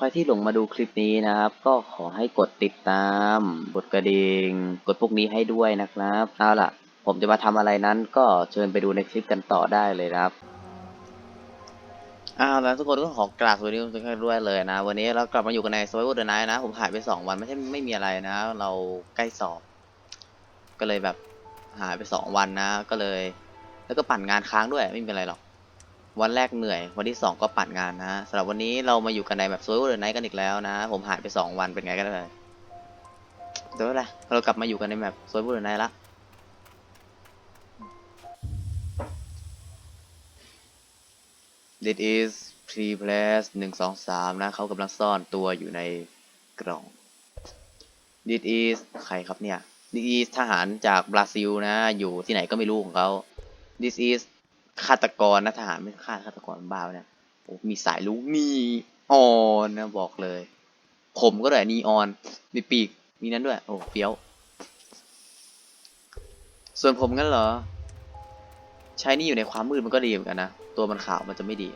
ใครที่หลงมาดูคลิปนี้นะครับ ก็ขอให้กดติดตาม กดกระดิ่งกดพวกนี้ให้ด้วยนะครับเอาล่ะ ผมจะมาทำอะไรนั้นก็เชิญไปดูในคลิปกันต่อได้เลยครับอ้าวแล้วทุกคนก็ขอกราบสวัสดีทุกท่านด้วยเลยนะ วันนี้เรากลับมาอยู่กันใน Survival the Night นะ ผมหายไป 2 วันไม่ใช่ไม่มีอะไรนะ เราใกล้สอบ ก็เลยแบบหายไป 2 วันนะ ก็เลย แล้วก็ปั่นงานค้างด้วยไม่มีอะไรหรอก วันแรกเหนื่อย วันที่ 2 ก็ปั่นงานนะสำหรับวันนี้เรามาอยู่กันในแบบ Survival the Night กันอีกแล้วนะ ผมหายไป 2 วันเป็นไงกันเลยเดี๋ยวอะไรเรากลับมาอยู่กันในแบบ Survival the Night ละ This is pre place หนึ่งสองสามนะเขากำลังซ่อนตัวอยู่ในกล่อง This is ใครครับเนี่ย This is ทหารจากบราซิลนะ อยู่ที่ไหนก็ไม่รู้ของเขา This is ฆาตกรนะทหารไม่ฆ่าฆาตกรบ้าเนี่ยโอ้มีสายลุกนีออนนะบอกเลย ผมก็เลยนีออน มีปีก มีนั้นด้วย โอ้เฟี้ยว ส่วนผมงั้นเหรอ ใช้นี่อยู่ในความมืดมันก็ดีเหมือนกันนะ ตัวมันขาวมันจะไม่ดี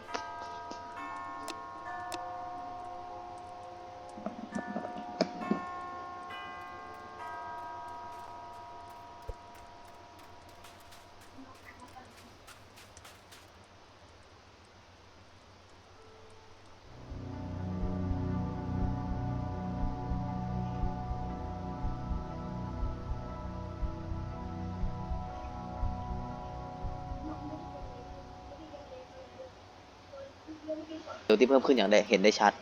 ตัวที่เพิ่มขึ้นอย่างได้เห็นได้ชัด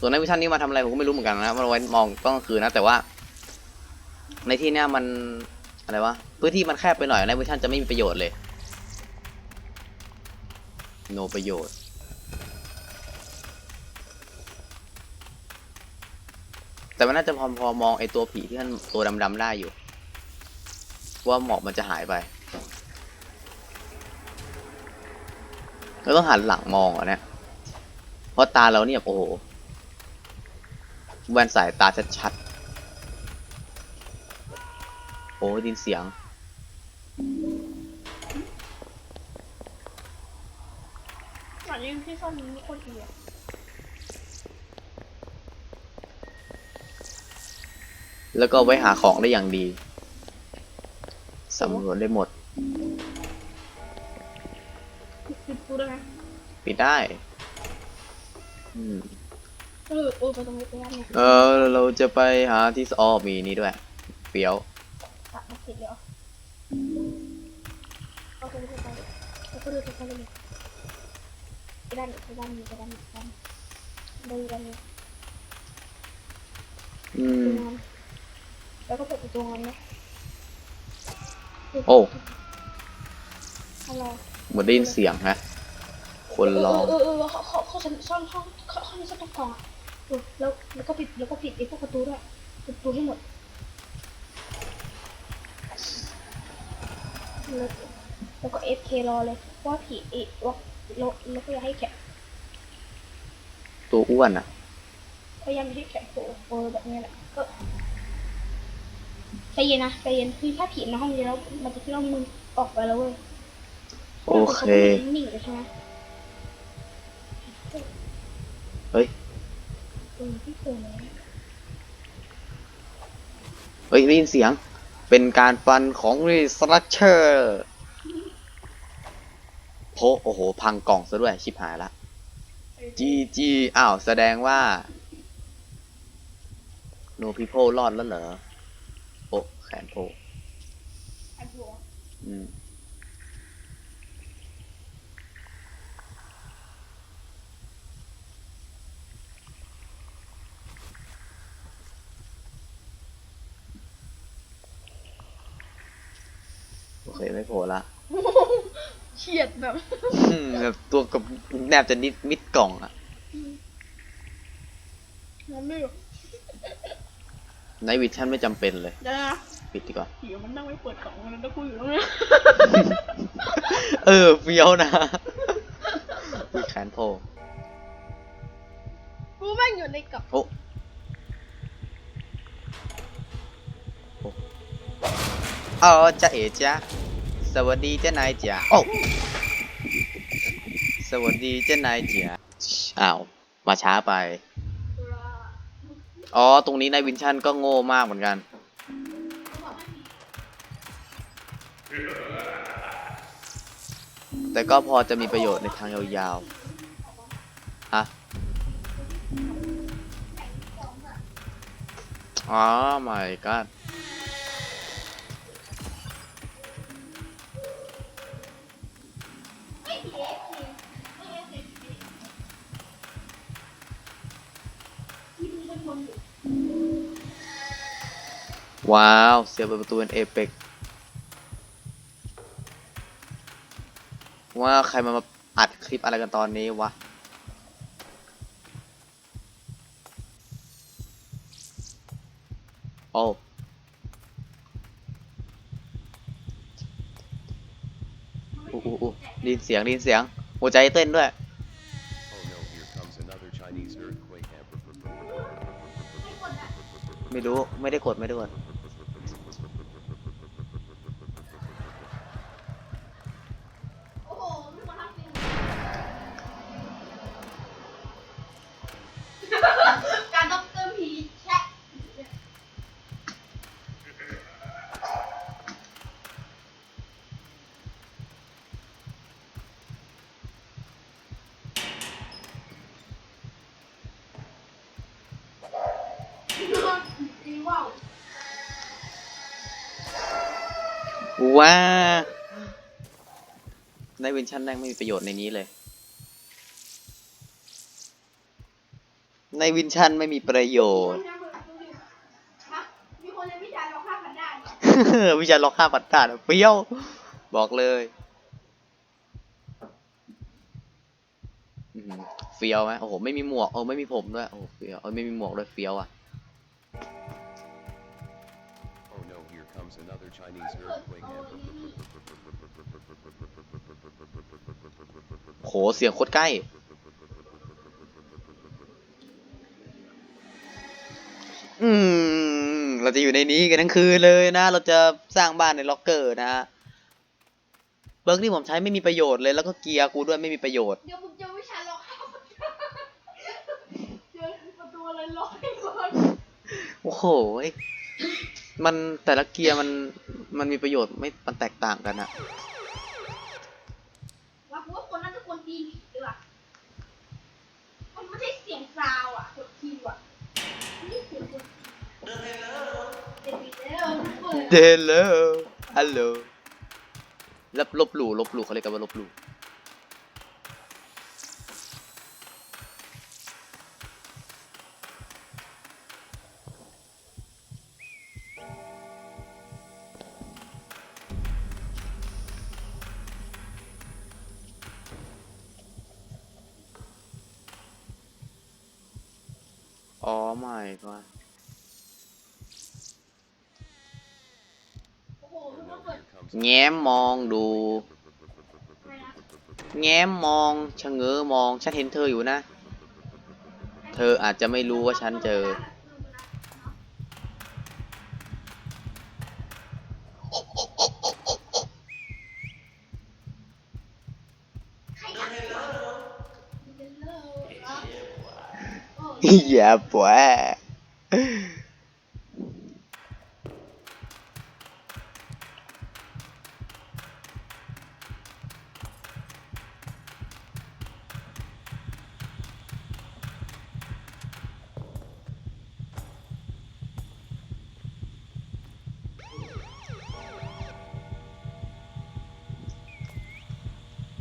ส่วนในวิชั่นนี้มาทำอะไรผมก็ไม่รู้เหมือนกันนะมันเอาไว้มองกล้องกลางคืนนะแต่ว่า ในที่เนี้ยมันอะไรวะพื้นที่มันแคบไปหน่อยในวิชั่นจะไม่มีประโยชน์เลย no ประโยชน์ แต่มันน่าจะพอพอมองไอตัวผีที่มันตัวดำๆได้อยู่ ว่าหมอกมันจะหายไปเราต้องหันหลังมองอะเนี่ยเพราะตาเราเนี่ยโอ้โหแว่นสายตาชัดๆโอ้ดินเสียงอันนี้พี่ส้มมีคนอีกอะ แล้วก็ไว้หาของได้อย่างดีสำรวจได้หมด ปิดกูได้ไหมปิดได้อืมเออเออไปตรงนี้ไปด้านเนี่ยเออเราจะไปหาที่อ๋อมีนี่ด้วยเปียว ตัดมาติดแล้วเอาไปเลยไปเลยเอาไปเลยไปเลยไปด้านไปด้านนี้ไปด้านนี้ไปด้านนี้ไปด้านนี้อืมตรงนั้น แล้วก็เปิดประตูนั้นนะโอ้ อะไรเหมือนได้ยินเสียงฮะ คนร้องเออเออเออเขาเขาเขาซ่อนห้องเขาเขาซ่อนกล่องอะเออแล้วแล้วก็ปิดแล้วก็ปิดไอ้พวกประตูด้วยปิดประตูให้หมดแล้วแล้วก็เอฟเครอเลยเพราะว่าผีไอ้ว่าแล้วแล้วก็อย่าให้แขกตัวอ้วนอะพยายามไม่ให้แขกโผล่เออแบบนี้แหละก็ ใจเย็นนะใจเย็นคือถ้าผีในห้องนี้แล้วมันจะคิดว่ามึงออกไปแล้วเว้ยโอเคนิ่งๆเลยใช่ไหมเฮ้ยเออพี่เคยเลยเฮ้ยได้ยินเสียงเป็นการฟันของรีสตรัคเชอร์โพโอ้โห พังกล่องซะด้วย ชิบหายละจีจีอ้าว แสดงว่า โนพีโพรอดแล้วเหรอโอ้ แขนโพอันหัวอืมโอเคไม่โผล่ละเฉียดแบบอืมแบบตัวกับแนบจะนิดมิดกล่องอะนั่นไม่รู้ ในวิชั่นไม่จำเป็นเลย เดี๋ยวนะปิดดีกว่า ผีมันนั่งไม่เปิดกล่องมันแล้วกูอยู่ตรงนี้เออเฟี้ยวนะมีแขนโผล่กูแม่งอยู่ในกล่องโอ้โอ้เอาจะเอ๋จ้ะสวัสดีเจ้านายจ๋าโอ้สวัสดีเจ้านายจ๋าอ้าว มาช้าไป อ๋อ ตรงนี้นายวินชันก็โง่มากเหมือนกัน แต่ก็พอจะมีประโยชน์ในทางยาวๆฮะอ๋อ my god ว้าว เสียบประตูเป็นเอเปกว่าใครมามาอัดคลิปอะไรกันตอนนี้วะ โอ้อู้อู้อู้ได้ยินเสียงได้ยินเสียง หัวใจเต้นด้วย Oh no, here comes another Chinese earthquake. ไม่รู้ ไม่ได้กด ไม่ได้กด ว้าในวินชั่นแม่งไม่มีประโยชน์ในนี้เลย ในวินชั่นไม่มีประโยชน์ วิชาราฆ่ากันได้วิชาล็อกห้าปัดตาดเปรี้ยว บอกเลยเฟี้ยวไหมโอ้โห ไม่มีหมวกโอ้ไม่มีผมด้วย โอ้เฟี้ยว เอ้ยไม่มีหมวกด้วยเฟี้ยวอะ another Chinese earthquake. โหเสียงโคตรใกล้ อืม เราจะอยู่ในนี้กันทั้งคืนเลยนะ เราจะสร้างบ้านในล็อกเกอร์นะเบิร์กที่ผมใช้ไม่มีประโยชน์เลย แล้วก็เกียร์กูด้วยไม่มีประโยชน์ เดี๋ยวผมเจอวิชาเราฆ่ากันเจอประตูอะไรล็อกให้หมดโอ้โหย มันแต่ละเกียร์มันมันมีประโยชน์ไม่มันแตกต่างกันอะว่าผมว่าคนนั้นจะคนดีหรือเปล่ามันไม่ใช่เสียงซาวอะกดคีย์อะนี่เสียงคนเดินไปแล้วเปิดเดลโลฮัลโหลลบลบหลู่ลบหลู่เขาเรียกกันว่าลบหลู่ อ๋อไม่ก็โอ้โห Oh ทุกคน no, เปิด here comes แง้มมองดู แง้มมองชะเง้อมอง ฉันเห็นเธออยู่นะ เธออาจจะไม่รู้ว่าฉันเจอ โอ้อย่าปวะ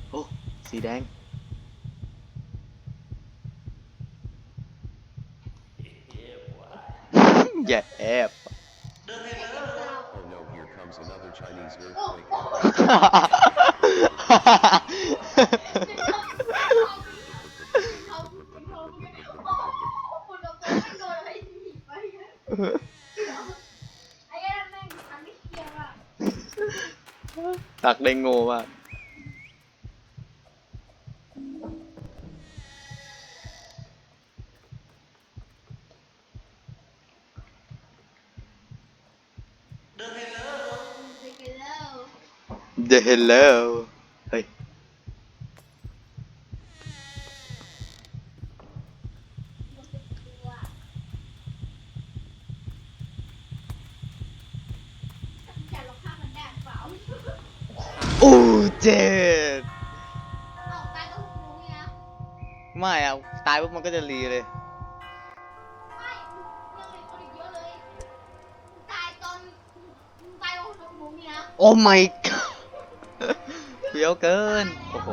โอ้ สีแดง อย่าแอบ Oh no, here comes another Chinese โอ้ earthquake. เขาเขาเขาคนเราตัวไม่โดนอะไรหนีไปไอ้นั่นแม่งทำไม่เคลี ยร์ว่ะตักได้โง่มาก ไปกันแล้ว The Hello เฮ้ยแต่เราฆ่ามันได้เปล่าโอ้เจ็ดเอาตไม่อะตายปุ๊บมันก็จะรีเลยโอ้ my god ฟี้ยวเกิน โอ้โห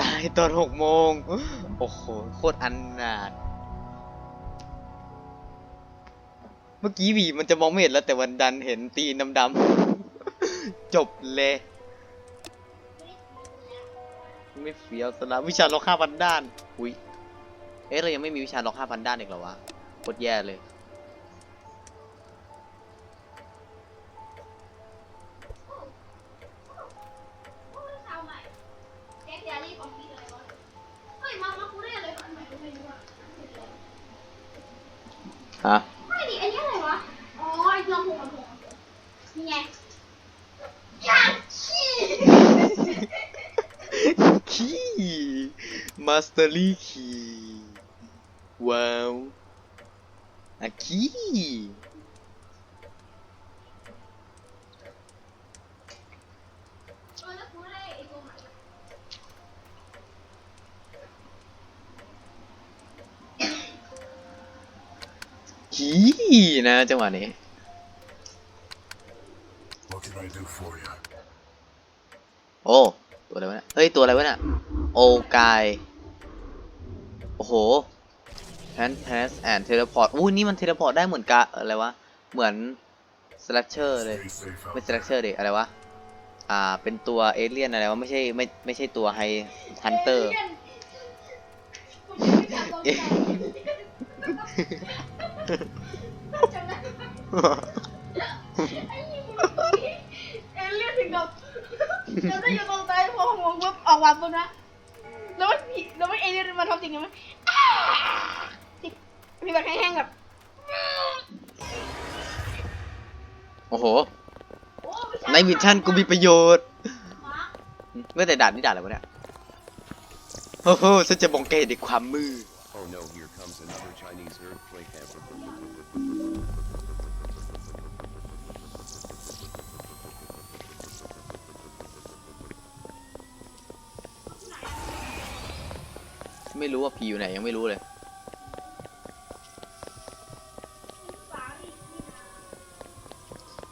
ตายตอนหกโมง โอ้โห โคตรอันนาด เมื่อกี้วีมันจะมองไม่เห็นแล้วแต่วันดันเห็นตีนดำๆ จบเลย ไม่เฟี้ยวสละวิชาล็อกห้าพันด้าน อุ้ย เอ๊ะเรายังไม่มีวิชาล็อกห้าพันด้านอีกเหรอวะ โคตรแย่เลย ฮะไม่ดิอันนี้อะไรวะ อ๋อไอ้ลำโพงลำโพงนี่ไงยาขี้คีมาสเตอรี่คีว้าวอะคี คีนะ จังหวะนี้ What can I do for you? โอ้ ตัวอะไรวะเนี่ยเฮ้ย ตัวอะไรวะเนี่ยโอกาย โอ้โหแพนแพสแอนเทเลพอร์ตอู้นี่มันเทเลพอร์ตได้เหมือนกะอะไรวะ เหมือนสลักเชอร์เลย Stay safe ไม่ out สลักเชอร์ดิอะไรวะ อ่า เป็นตัวเอเลี่ยนอะไรวะ ไม่ใช่ไม่ไม่ใช่ตัวไฮฮันเตอร์ ผมไม่จับตรงใจจำได้ไอ้ยี่มันตัวนี้เอเลี่ยนถึงกับแล้วถ้าอยู่ตรงใต้พอผมมองปุ๊บออกมาปุ๊บนะแล้วมันผีแล้วมันเอเลี่ยนมาทำจริงไหมอ้าพี่แบบแห้งๆแบบโอ้โหโอ้ไม่ช่ในมิชชั่นกูมีประโยชน์มาร์คเมื่อแต่ด่านนี่ด่านอะไรวะเนี่ย โอ้โหฉันจะบองเกตในความมือ Oh no, here comes another Chinese earthquake ever. ไม่รู้ว่าผีอยู่ไหนยังไม่รู้เลย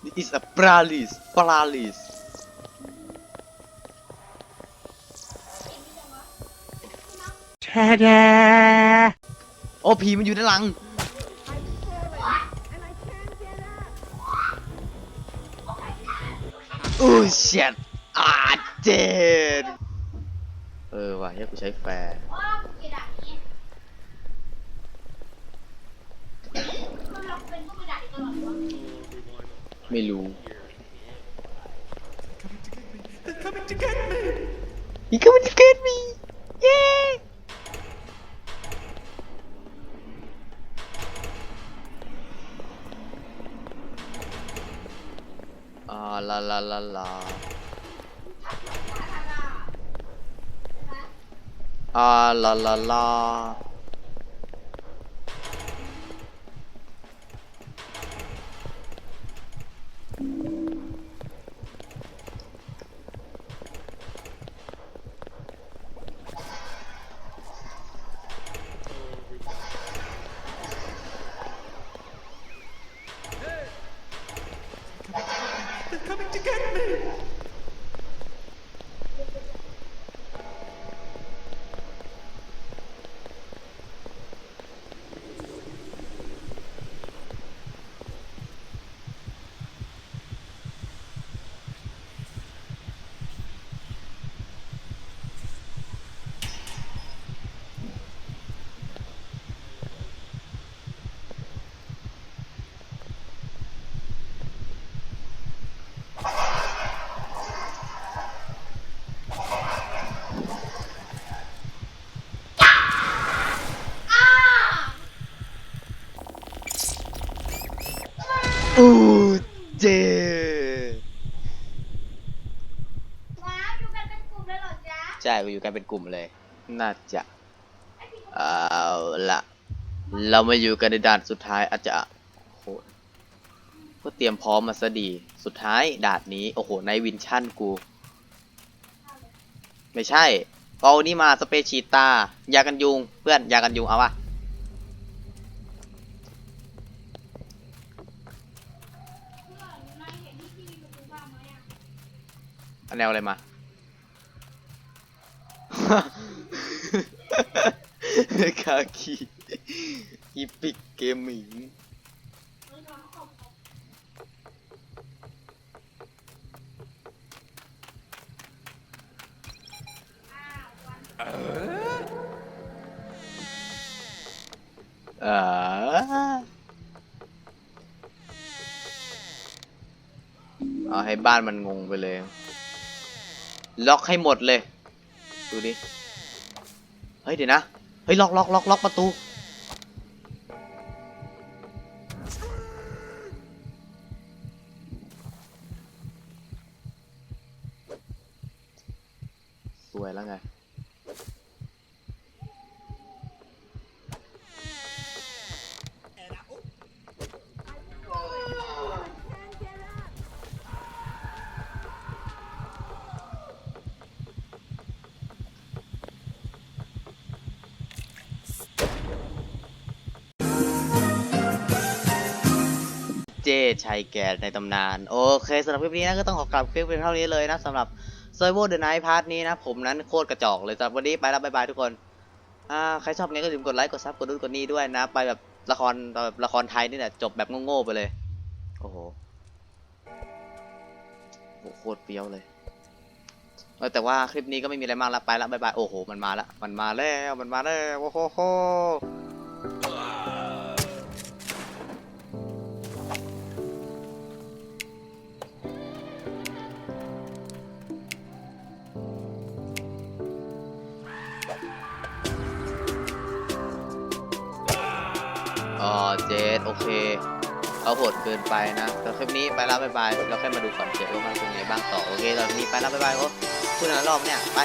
This is a paralysis paralysis โอ้ผีมันอยู่ด้านหลัง โอ้เชียดอาเจ็ดเออว่ะเฮ้ยกูใช้แฟร์ ว้าวกระดาษนี้มันเราเป็นต้องกระดาษตลอดวะ ไม่รู้ He coming to get me เย้อ่าลาลาลาลาอ่าลาลาลา อยู่กันเป็นกลุ่มเลย น่าจะเอาละเรามาอยู่กันในด่านสุดท้ายอาจจะโหก็เตรียมพร้อมมาซะดี สุดท้ายด่านนี้ โอ้โหในวินชั่นกู ไม่ใช่เอานี่มาสเปชีตายากันยุง เพื่อนยากันยุงเอาวะนายเห็นที่ที่มีปะอะเอาแนวอะไรมา คาคีอีพิกเกมมิงอ่าเอาให้บ้านมันงงไปเลย ล็อกให้หมดเลย ดูดิ เฮ้ยเดี๋ยวนะ เฮ้ยล็อกล็อกล็อกล็อกประตู สวยแล้วไง ชัยแก่ในตำนาน โอเคสำหรับคลิปนี้นะก็ต้องขอกลับคลิปเพียงเท่านี้เลยนะสำหรับ s u r v i v a l The Night Part นี้นะ ผมนั้นโคตรกระจอกเลยสำหรับวันนี้ไปแล้วบายบายทุกคนอ่าใครชอบเนี้ยก็อย่าลืมกดไลค์กดซับกดนู่นกดนี่ด้วยนะ ไปแบบละครแบบละครไทยนี่แหละจบแบบโง่ๆไปเลย โอ้โหโคตรเปี้ยวเลยแต่ว่าคลิปนี้ก็ไม่มีอะไรมากละไปแล้วบายบายโอ้โหมันมาละมันมาแล้วมันมาแล้วโอ้โห สโอเค เอาโหดเกินไปนะแต่คลิปนี้ไปแล้วบายบายเราแค่มาดูก่อนเจสว่ามันเป็นไงบ้างต่อโอเคตอนนี้ไปแล้วบายบายครับคุณอารอบเนี่ยไป